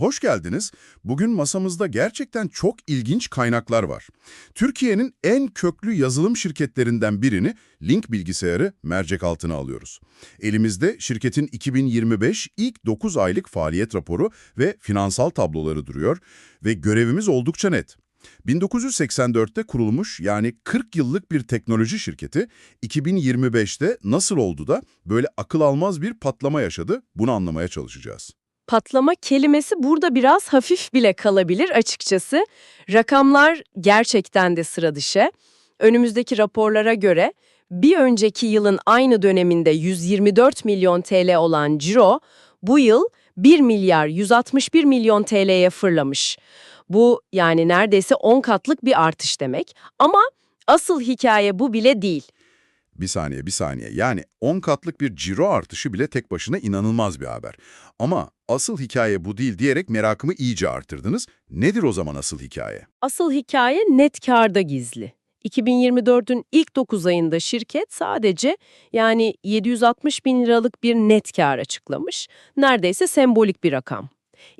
Hoş geldiniz. Bugün masamızda gerçekten çok ilginç kaynaklar var. Türkiye'nin en köklü yazılım şirketlerinden birini Link Bilgisayarı mercek altına alıyoruz. Elimizde şirketin 2025 ilk 9 aylık faaliyet raporu ve finansal tabloları duruyor ve görevimiz oldukça net. 1984'te kurulmuş yani 40 yıllık bir teknoloji şirketi 2025'te nasıl oldu da böyle akıl almaz bir patlama yaşadı bunu anlamaya çalışacağız. Patlama kelimesi burada biraz hafif bile kalabilir açıkçası. Rakamlar gerçekten de sıra dışı. Önümüzdeki raporlara göre bir önceki yılın aynı döneminde 124 milyon TL olan ciro bu yıl 1 milyar 161 milyon TL'ye fırlamış. Bu yani neredeyse 10 katlık bir artış demek ama asıl hikaye bu bile değil. Bir saniye, bir saniye. Yani 10 katlık bir ciro artışı bile tek başına inanılmaz bir haber. Ama asıl hikaye bu değil diyerek merakımı iyice arttırdınız. Nedir o zaman asıl hikaye? Asıl hikaye net karda gizli. 2024'ün ilk 9 ayında şirket sadece yani 760 bin liralık bir net kar açıklamış. Neredeyse sembolik bir rakam.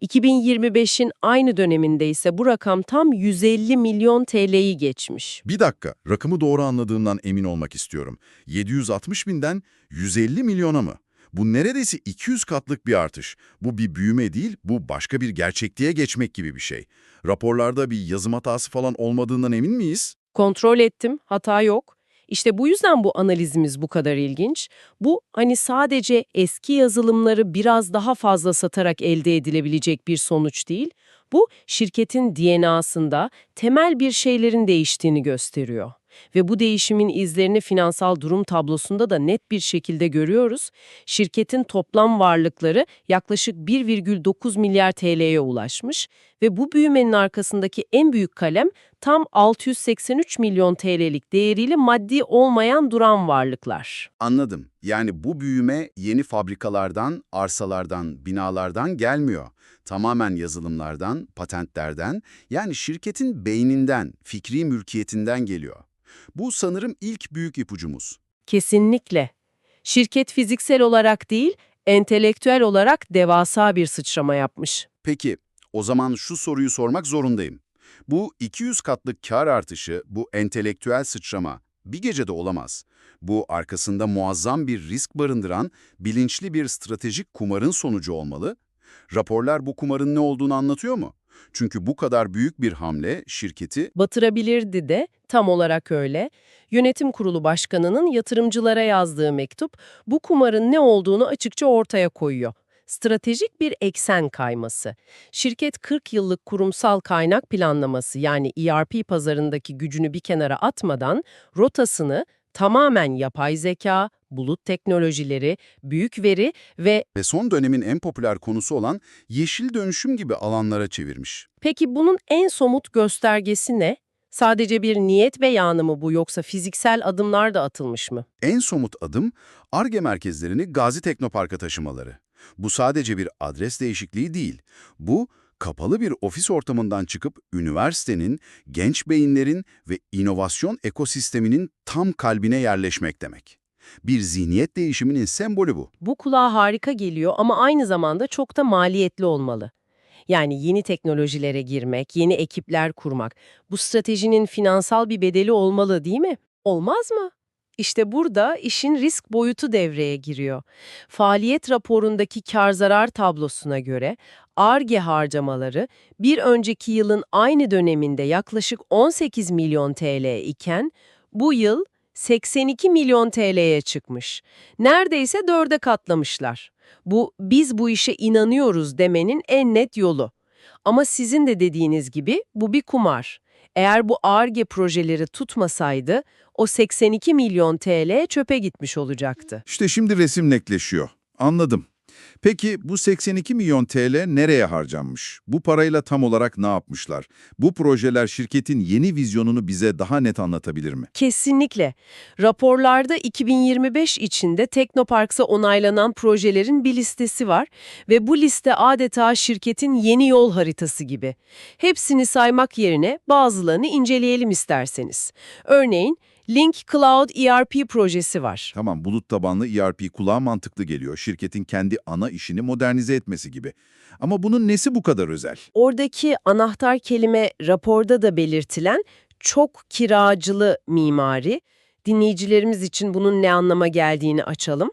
2025'in aynı döneminde ise bu rakam tam 150 milyon TL'yi geçmiş. Bir dakika, rakamı doğru anladığımdan emin olmak istiyorum. 760 binden 150 milyona mı? Bu neredeyse 200 katlık bir artış. Bu bir büyüme değil, bu başka bir gerçekliğe geçmek gibi bir şey. Raporlarda bir yazım hatası falan olmadığından emin miyiz? Kontrol ettim, hata yok. İşte bu yüzden bu analizimiz bu kadar ilginç. Bu hani sadece eski yazılımları biraz daha fazla satarak elde edilebilecek bir sonuç değil. Bu şirketin DNA'sında temel bir şeylerin değiştiğini gösteriyor. Ve bu değişimin izlerini finansal durum tablosunda da net bir şekilde görüyoruz. Şirketin toplam varlıkları yaklaşık 1,9 milyar TL'ye ulaşmış ve bu büyümenin arkasındaki en büyük kalem tam 683 milyon TL'lik değeriyle maddi olmayan duran varlıklar. Anladım. Yani bu büyüme yeni fabrikalardan, arsalardan, binalardan gelmiyor. Tamamen yazılımlardan, patentlerden, yani şirketin beyninden, fikri mülkiyetinden geliyor. Bu sanırım ilk büyük ipucumuz. Kesinlikle. Şirket fiziksel olarak değil, entelektüel olarak devasa bir sıçrama yapmış. Peki, o zaman şu soruyu sormak zorundayım. Bu 200 katlık kar artışı, bu entelektüel sıçrama bir gecede olamaz. Bu arkasında muazzam bir risk barındıran, bilinçli bir stratejik kumarın sonucu olmalı. Raporlar bu kumarın ne olduğunu anlatıyor mu? Çünkü bu kadar büyük bir hamle şirketi Batırabilirdi de tam olarak öyle. Yönetim kurulu başkanının yatırımcılara yazdığı mektup bu kumarın ne olduğunu açıkça ortaya koyuyor. Stratejik bir eksen kayması. Şirket 40 yıllık kurumsal kaynak planlaması yani ERP pazarındaki gücünü bir kenara atmadan rotasını tamamen yapay zeka, bulut teknolojileri, büyük veri ve ve son dönemin en popüler konusu olan yeşil dönüşüm gibi alanlara çevirmiş. Peki bunun en somut göstergesi ne? Sadece bir niyet beyanı mı bu yoksa fiziksel adımlar da atılmış mı? En somut adım ARGE merkezlerini Gazi Teknopark'a taşımaları. Bu sadece bir adres değişikliği değil. Bu kapalı bir ofis ortamından çıkıp üniversitenin, genç beyinlerin ve inovasyon ekosisteminin tam kalbine yerleşmek demek. Bir zihniyet değişiminin sembolü bu. Bu kulağa harika geliyor ama aynı zamanda çok da maliyetli olmalı. Yani yeni teknolojilere girmek, yeni ekipler kurmak, bu stratejinin finansal bir bedeli olmalı değil mi? Olmaz mı? İşte burada işin risk boyutu devreye giriyor. Faaliyet raporundaki kar zarar tablosuna göre ARGE harcamaları bir önceki yılın aynı döneminde yaklaşık 18 milyon TL iken bu yıl 82 milyon TL'ye çıkmış. Neredeyse dörde katlamışlar. Bu biz bu işe inanıyoruz demenin en net yolu. Ama sizin de dediğiniz gibi bu bir kumar. Eğer bu ARGE projeleri tutmasaydı o 82 milyon TL çöpe gitmiş olacaktı. İşte şimdi resim netleşiyor. Anladım. Peki bu 82 milyon TL nereye harcanmış? Bu parayla tam olarak ne yapmışlar? Bu projeler şirketin yeni vizyonunu bize daha net anlatabilir mi? Kesinlikle. Raporlarda 2025 içinde Teknoparks'a onaylanan projelerin bir listesi var ve bu liste adeta şirketin yeni yol haritası gibi. Hepsini saymak yerine bazılarını inceleyelim isterseniz. Örneğin Link Cloud ERP projesi var. Tamam, bulut tabanlı ERP kulağa mantıklı geliyor. Şirketin kendi ana işini modernize etmesi gibi. Ama bunun nesi bu kadar özel? Oradaki anahtar kelime raporda da belirtilen çok kiracılı mimari. Dinleyicilerimiz için bunun ne anlama geldiğini açalım.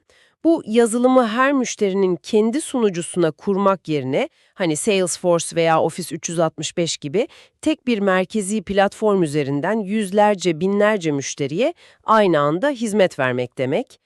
Bu yazılımı her müşterinin kendi sunucusuna kurmak yerine hani Salesforce veya Office 365 gibi tek bir merkezi platform üzerinden yüzlerce binlerce müşteriye aynı anda hizmet vermek demek.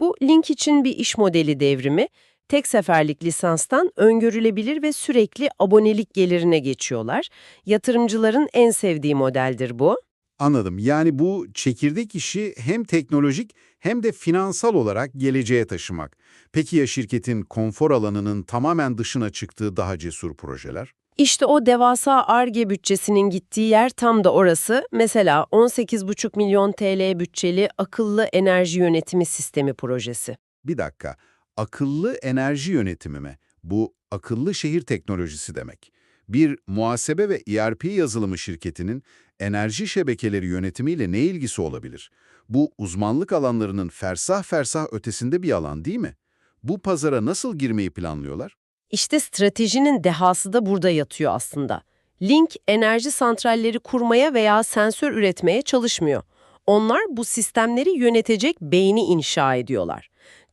Bu Link için bir iş modeli devrimi. Tek seferlik lisanstan öngörülebilir ve sürekli abonelik gelirine geçiyorlar. Yatırımcıların en sevdiği modeldir bu. Anladım. Yani bu çekirdek işi hem teknolojik hem de finansal olarak geleceğe taşımak. Peki ya şirketin konfor alanının tamamen dışına çıktığı daha cesur projeler? İşte o devasa ARGE bütçesinin gittiği yer tam da orası. Mesela 18,5 milyon TL bütçeli akıllı enerji yönetimi sistemi projesi. Bir dakika. Akıllı enerji yönetimi mi? Bu akıllı şehir teknolojisi demek. Bir muhasebe ve ERP yazılımı şirketinin enerji şebekeleri yönetimiyle ne ilgisi olabilir? Bu uzmanlık alanlarının fersah fersah ötesinde bir alan değil mi? Bu pazara nasıl girmeyi planlıyorlar? İşte stratejinin dehası da burada yatıyor aslında. Link enerji santralleri kurmaya veya sensör üretmeye çalışmıyor. Onlar bu sistemleri yönetecek beyni inşa ediyorlar.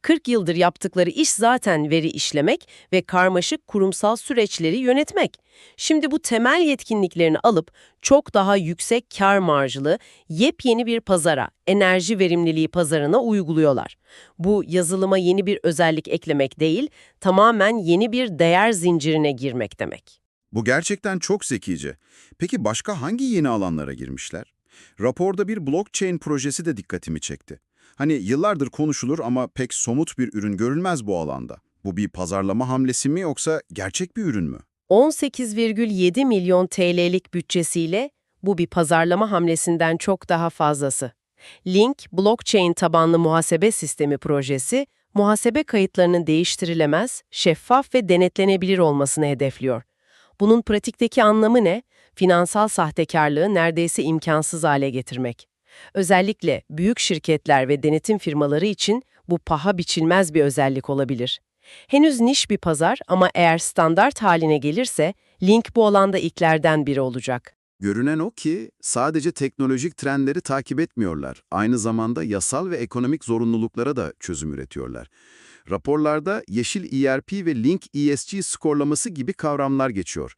40 yıldır yaptıkları iş zaten veri işlemek ve karmaşık kurumsal süreçleri yönetmek. Şimdi bu temel yetkinliklerini alıp çok daha yüksek kar marjlı yepyeni bir pazara, enerji verimliliği pazarına uyguluyorlar. Bu yazılıma yeni bir özellik eklemek değil, tamamen yeni bir değer zincirine girmek demek. Bu gerçekten çok zekice. Peki başka hangi yeni alanlara girmişler? Raporda bir blockchain projesi de dikkatimi çekti. Hani yıllardır konuşulur ama pek somut bir ürün görülmez bu alanda. Bu bir pazarlama hamlesi mi yoksa gerçek bir ürün mü? 18,7 milyon TL'lik bütçesiyle bu bir pazarlama hamlesinden çok daha fazlası. Link, blockchain tabanlı muhasebe sistemi projesi, muhasebe kayıtlarının değiştirilemez, şeffaf ve denetlenebilir olmasını hedefliyor. Bunun pratikteki anlamı ne? Finansal sahtekarlığı neredeyse imkansız hale getirmek. Özellikle büyük şirketler ve denetim firmaları için bu paha biçilmez bir özellik olabilir. Henüz niş bir pazar ama eğer standart haline gelirse Link bu alanda ilklerden biri olacak. Görünen o ki sadece teknolojik trendleri takip etmiyorlar. Aynı zamanda yasal ve ekonomik zorunluluklara da çözüm üretiyorlar. Raporlarda yeşil ERP ve Link ESG skorlaması gibi kavramlar geçiyor.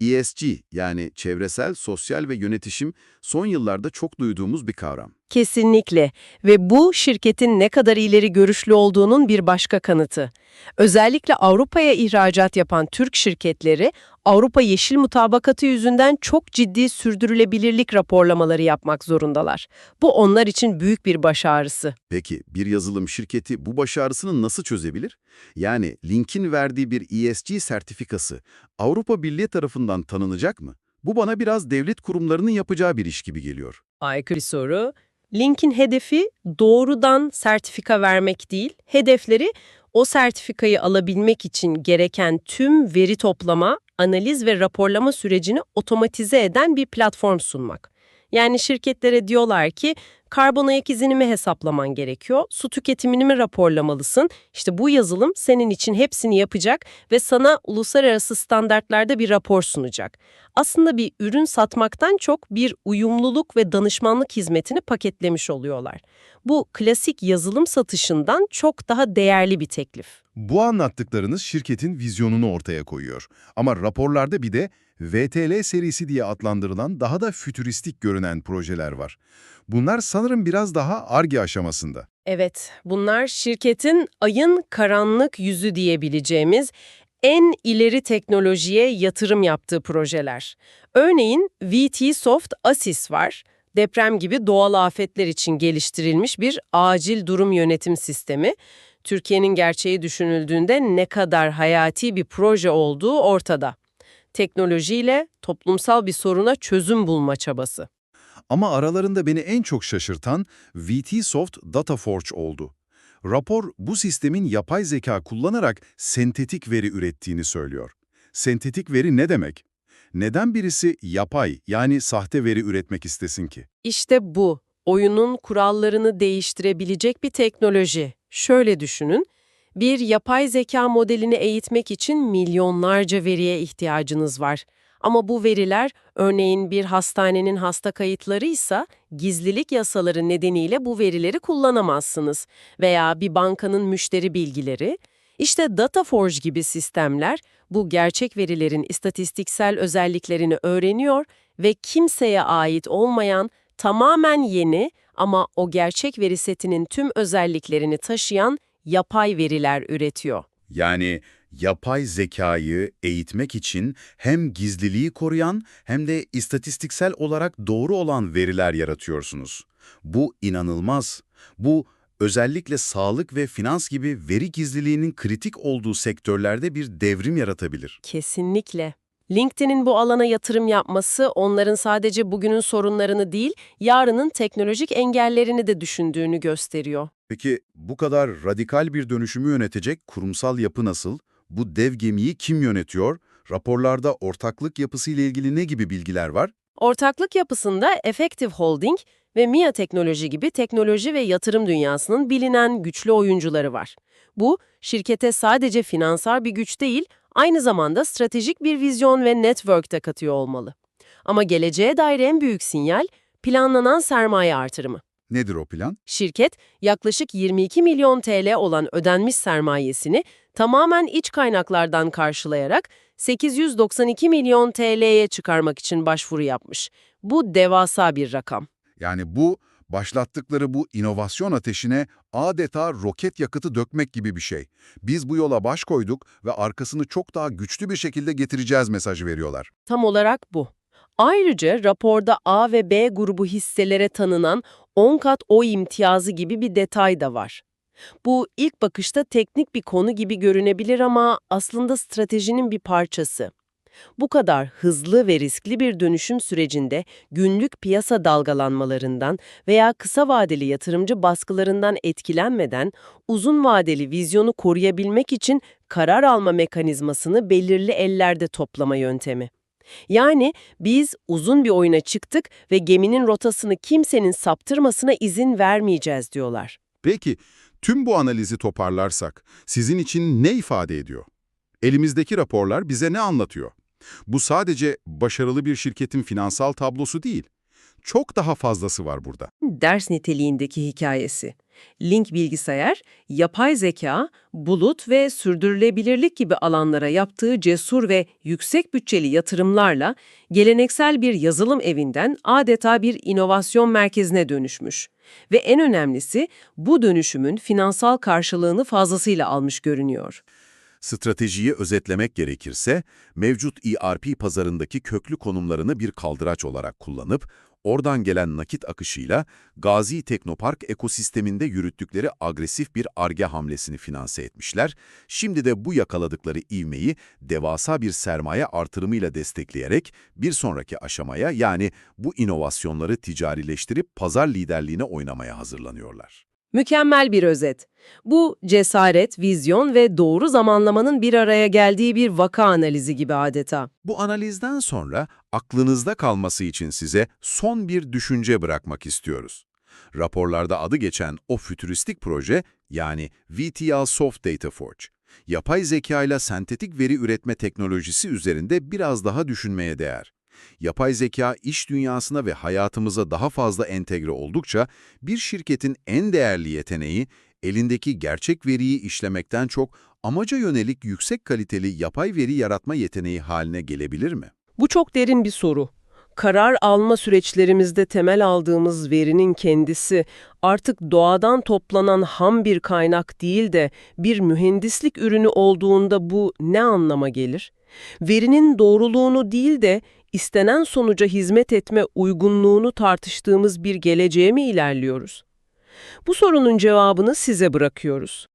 ESG yani çevresel, sosyal ve yönetişim son yıllarda çok duyduğumuz bir kavram. Kesinlikle ve bu şirketin ne kadar ileri görüşlü olduğunun bir başka kanıtı. Özellikle Avrupa'ya ihracat yapan Türk şirketleri Avrupa Yeşil Mutabakatı yüzünden çok ciddi sürdürülebilirlik raporlamaları yapmak zorundalar. Bu onlar için büyük bir baş ağrısı. Peki bir yazılım şirketi bu başarısını nasıl çözebilir? Yani Link'in verdiği bir ESG sertifikası Avrupa Birliği tarafından tanınacak mı? Bu bana biraz devlet kurumlarının yapacağı bir iş gibi geliyor. Aykırı soru. Link'in hedefi doğrudan sertifika vermek değil, hedefleri o sertifikayı alabilmek için gereken tüm veri toplama, analiz ve raporlama sürecini otomatize eden bir platform sunmak. Yani şirketlere diyorlar ki karbon ayak izini mi hesaplaman gerekiyor, su tüketimini mi raporlamalısın? İşte bu yazılım senin için hepsini yapacak ve sana uluslararası standartlarda bir rapor sunacak. Aslında bir ürün satmaktan çok bir uyumluluk ve danışmanlık hizmetini paketlemiş oluyorlar. Bu klasik yazılım satışından çok daha değerli bir teklif. Bu anlattıklarınız şirketin vizyonunu ortaya koyuyor. Ama raporlarda bir de VTL serisi diye adlandırılan daha da fütüristik görünen projeler var. Bunlar sanırım biraz daha ARGE aşamasında. Evet, bunlar şirketin ayın karanlık yüzü diyebileceğimiz en ileri teknolojiye yatırım yaptığı projeler. Örneğin VT Soft Assist var. Deprem gibi doğal afetler için geliştirilmiş bir acil durum yönetim sistemi. Türkiye'nin gerçeği düşünüldüğünde ne kadar hayati bir proje olduğu ortada. Teknolojiyle toplumsal bir soruna çözüm bulma çabası. Ama aralarında beni en çok şaşırtan VT Soft Dataforge oldu. Rapor bu sistemin yapay zeka kullanarak sentetik veri ürettiğini söylüyor. Sentetik veri ne demek? Neden birisi yapay yani sahte veri üretmek istesin ki? İşte bu. oyunun kurallarını değiştirebilecek bir teknoloji. Şöyle düşünün, bir yapay zeka modelini eğitmek için milyonlarca veriye ihtiyacınız var. Ama bu veriler, örneğin bir hastanenin hasta kayıtları ise gizlilik yasaları nedeniyle bu verileri kullanamazsınız. Veya bir bankanın müşteri bilgileri. İşte Dataforge gibi sistemler bu gerçek verilerin istatistiksel özelliklerini öğreniyor ve kimseye ait olmayan, tamamen yeni ama o gerçek veri setinin tüm özelliklerini taşıyan yapay veriler üretiyor. Yani yapay zekayı eğitmek için hem gizliliği koruyan hem de istatistiksel olarak doğru olan veriler yaratıyorsunuz. Bu inanılmaz. Bu özellikle sağlık ve finans gibi veri gizliliğinin kritik olduğu sektörlerde bir devrim yaratabilir. Kesinlikle. LinkedIn'in bu alana yatırım yapması onların sadece bugünün sorunlarını değil, yarının teknolojik engellerini de düşündüğünü gösteriyor. Peki bu kadar radikal bir dönüşümü yönetecek kurumsal yapı nasıl? Bu dev gemiyi kim yönetiyor? Raporlarda ortaklık yapısı ile ilgili ne gibi bilgiler var? Ortaklık yapısında Effective Holding ve MIA Teknoloji gibi teknoloji ve yatırım dünyasının bilinen güçlü oyuncuları var. Bu, şirkete sadece finansal bir güç değil, aynı zamanda stratejik bir vizyon ve network de katıyor olmalı. Ama geleceğe dair en büyük sinyal, planlanan sermaye artırımı. Nedir o plan? Şirket, yaklaşık 22 milyon TL olan ödenmiş sermayesini tamamen iç kaynaklardan karşılayarak 892 milyon TL'ye çıkarmak için başvuru yapmış. Bu devasa bir rakam. Yani bu, başlattıkları bu inovasyon ateşine adeta roket yakıtı dökmek gibi bir şey. Biz bu yola baş koyduk ve arkasını çok daha güçlü bir şekilde getireceğiz mesajı veriyorlar. Tam olarak bu. Ayrıca raporda A ve B grubu hisselere tanınan 10 kat oy imtiyazı gibi bir detay da var. Bu ilk bakışta teknik bir konu gibi görünebilir ama aslında stratejinin bir parçası. Bu kadar hızlı ve riskli bir dönüşüm sürecinde günlük piyasa dalgalanmalarından veya kısa vadeli yatırımcı baskılarından etkilenmeden uzun vadeli vizyonu koruyabilmek için karar alma mekanizmasını belirli ellerde toplama yöntemi. Yani biz uzun bir oyuna çıktık ve geminin rotasını kimsenin saptırmasına izin vermeyeceğiz diyorlar. Peki, tüm bu analizi toparlarsak sizin için ne ifade ediyor? Elimizdeki raporlar bize ne anlatıyor? Bu sadece başarılı bir şirketin finansal tablosu değil. Çok daha fazlası var burada. Ders niteliğindeki hikayesi. Link bilgisayar, yapay zeka, bulut ve sürdürülebilirlik gibi alanlara yaptığı cesur ve yüksek bütçeli yatırımlarla geleneksel bir yazılım evinden adeta bir inovasyon merkezine dönüşmüş. Ve en önemlisi bu dönüşümün finansal karşılığını fazlasıyla almış görünüyor. Stratejiyi özetlemek gerekirse, mevcut ERP pazarındaki köklü konumlarını bir kaldıraç olarak kullanıp, oradan gelen nakit akışıyla Gazi Teknopark ekosisteminde yürüttükleri agresif bir arge hamlesini finanse etmişler. Şimdi de bu yakaladıkları ivmeyi devasa bir sermaye artırımıyla destekleyerek bir sonraki aşamaya yani bu inovasyonları ticarileştirip pazar liderliğine oynamaya hazırlanıyorlar. Mükemmel bir özet. Bu cesaret, vizyon ve doğru zamanlamanın bir araya geldiği bir vaka analizi gibi adeta. Bu analizden sonra aklınızda kalması için size son bir düşünce bırakmak istiyoruz. Raporlarda adı geçen o fütüristik proje yani VTL Soft Data Forge, yapay zeka ile sentetik veri üretme teknolojisi üzerinde biraz daha düşünmeye değer. Yapay zeka iş dünyasına ve hayatımıza daha fazla entegre oldukça bir şirketin en değerli yeteneği elindeki gerçek veriyi işlemekten çok amaca yönelik yüksek kaliteli yapay veri yaratma yeteneği haline gelebilir mi? Bu çok derin bir soru. Karar alma süreçlerimizde temel aldığımız verinin kendisi artık doğadan toplanan ham bir kaynak değil de bir mühendislik ürünü olduğunda bu ne anlama gelir? Verinin doğruluğunu değil de istenen sonuca hizmet etme uygunluğunu tartıştığımız bir geleceğe mi ilerliyoruz? Bu sorunun cevabını size bırakıyoruz.